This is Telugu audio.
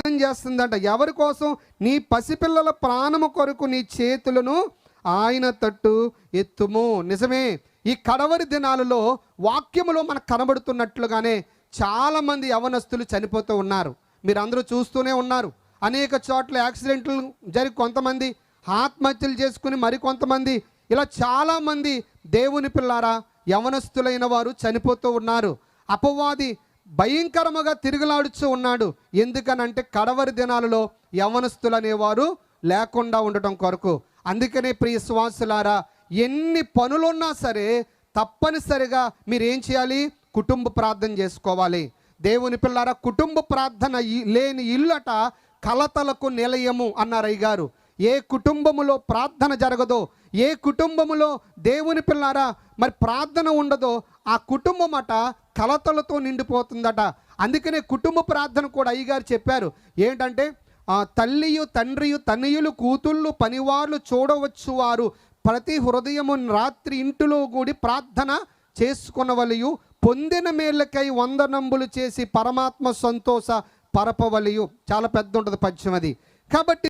ప్రార్థన చేస్తుందంట. ఎవరి కోసం? నీ పసిపిల్లల ప్రాణము కొరకు నీ చేతులను ఆయన తట్టు ఎత్తుము. నిజమే ఈ కడవరి దినాలలో వాక్యములో మనకు కనబడుతున్నట్లుగానే చాలామంది యవనస్తులు చనిపోతూ ఉన్నారు. మీరు అందరూ చూస్తూనే ఉన్నారు. అనేక చోట్ల యాక్సిడెంట్లు జరిగి కొంతమంది ఆత్మహత్యలు చేసుకుని మరికొంతమంది ఇలా చాలామంది దేవుని పిల్లారా యవనస్తులైన వారు చనిపోతూ ఉన్నారు. అపవాది భయంకరముగా తిరుగులాడుచు ఉన్నాడు. ఎందుకనంటే కడవరి దినాలలో యవనస్తులు అనేవారు లేకుండా ఉండటం కొరకు. అందుకనే ప్రియ శ్వాసులారా ఎన్ని పనులున్నా సరే తప్పనిసరిగా మీరేం చేయాలి? కుటుంబ ప్రార్థన చేసుకోవాలి. దేవుని పిల్లారా కుటుంబ ప్రార్థన లేని ఇల్లట కలతలకు నిలయము అన్నారు అయ్యగారు. ఏ కుటుంబములో ప్రార్థన జరగదో ఏ కుటుంబములో దేవుని పిల్లారా మరి ప్రార్థన ఉండదో ఆ కుటుంబం అట కలతలతో నిండిపోతుందట. అందుకనే కుటుంబ ప్రార్థన కూడా అయ్యగారు చెప్పారు. ఏంటంటే తల్లియు తండ్రియు తనయులు కూతుళ్ళు పనివార్లు చూడవచ్చు వారు. ప్రతి హృదయము రాత్రి ఇంటిలో కూడి ప్రార్థన చేసుకునవలయు. పొందిన మేళ్ళకై వందనంబులు చేసి పరమాత్మ సంతోష పరపవలయు. చాలా పెద్ద ఉంటుంది పద్యం అది కాబట్టి